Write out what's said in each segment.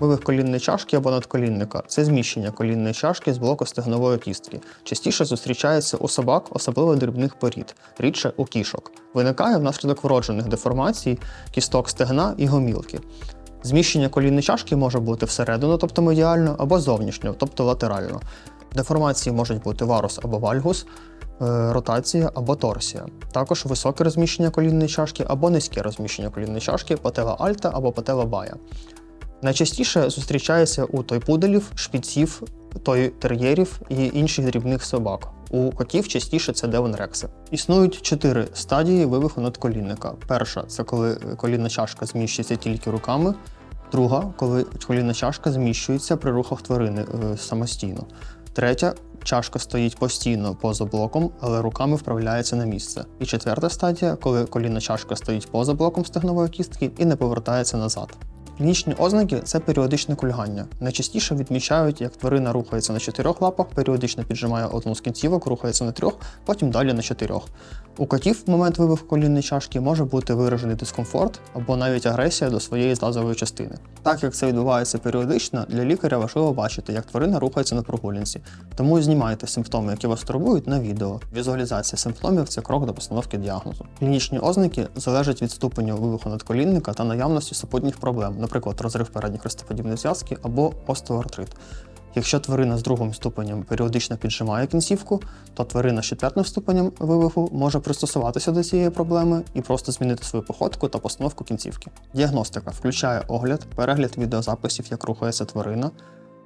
Вивих колінної чашки або надколінника це зміщення колінної чашки з блоку стегнової кістки. Частіше зустрічається у собак, особливо дрібних порід, рідше у кішок. Виникає внаслідок вроджених деформацій кісток стегна і гомілки. Зміщення колінної чашки може бути всередину, тобто медіально, або зовнішньо, тобто латерально. Деформації можуть бути варус або вальгус, е, ротація або торсія. Також високе розміщення колінної чашки або низьке розміщення колінної чашки, патела альта або патела бая. Найчастіше зустрічається у тойпуделів, шпіців, тойтер'єрів і інших дрібних собак. У котів частіше це девонрекси. Існують чотири стадії вивиху надколінника. Перша це коли колінна чашка зміщується тільки руками. Друга, коли колінна чашка зміщується при рухах тварини е, самостійно. Третя чашка стоїть постійно поза блоком, але руками вправляється на місце. І четверта стадія, коли колінна чашка стоїть поза блоком стегнової кістки і не повертається назад. Клінічні ознаки це періодичне кульгання. Найчастіше відмічають, як тварина рухається на чотирьох лапах, періодично піджимає одну з кінцівок, рухається на трьох, потім далі на чотирьох. У котів в момент вивиху колінної чашки може бути виражений дискомфорт або навіть агресія до своєї злазової частини. Так як це відбувається періодично, для лікаря важливо бачити, як тварина рухається на прогулянці. Тому знімайте симптоми, які вас турбують, на відео. Візуалізація симптомів це крок до постановки діагнозу. Клінічні ознаки залежать від ступеню вивиху надколінника та наявності супутніх проблем, наприклад, розрив передніх хрестоподібних зв'язків або остеоартрит. Якщо тварина з другим ступенем періодично піджимає кінцівку, то тварина з четвертим ступенем вивиху може пристосуватися до цієї проблеми і просто змінити свою походку та постановку кінцівки. Діагностика включає огляд, перегляд відеозаписів, як рухається тварина,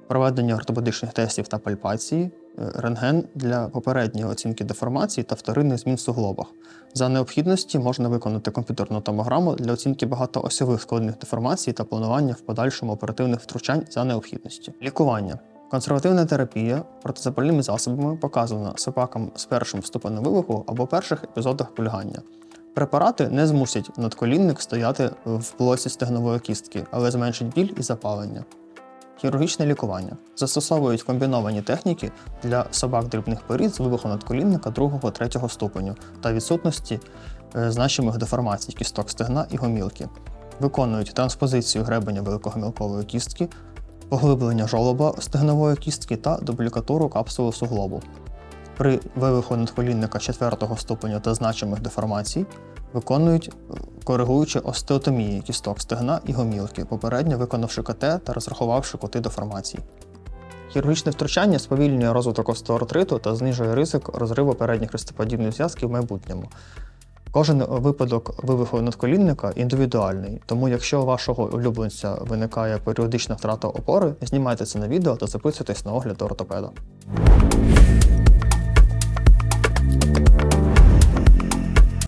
проведення ортопедичних тестів та пальпації, рентген для попередньої оцінки деформацій та вторинних змін в суглобах. За необхідності можна виконати комп'ютерну томограму для оцінки багатоосьових складних деформацій та планування в подальшому оперативних втручань за необхідності. Лікування. Консервативна терапія протизапальними засобами показана собакам з першим ступенем вивиху або перших епізодах пульгання. Препарати не змусять надколінник стояти в блоці стегнової кістки, але зменшить біль і запалення. Хірургічне лікування застосовують комбіновані техніки для собак дрібних порід з вибухом надколінника 2-3 ступеню та відсутності е, значимих деформацій кісток стегна і гомілки. Виконують транспозицію гребеня великогомілкової кістки, поглиблення жолоба стегнової кістки та дублікатуру капсули суглобу. При вивиху надколінника 4 ступеня та значимих деформацій виконують коригуючи остеотомії кісток стегна і гомілки, попередньо виконавши КТ та розрахувавши кути деформацій. Хірургічне втручання сповільнює розвиток остеоартриту та знижує ризик розриву передніх хрестоподібних зв'язків в майбутньому. Кожен випадок вивиху надколінника індивідуальний, тому якщо у вашого улюбленця виникає періодична втрата опори, знімайте це на відео та записуйтесь на огляд ортопеда.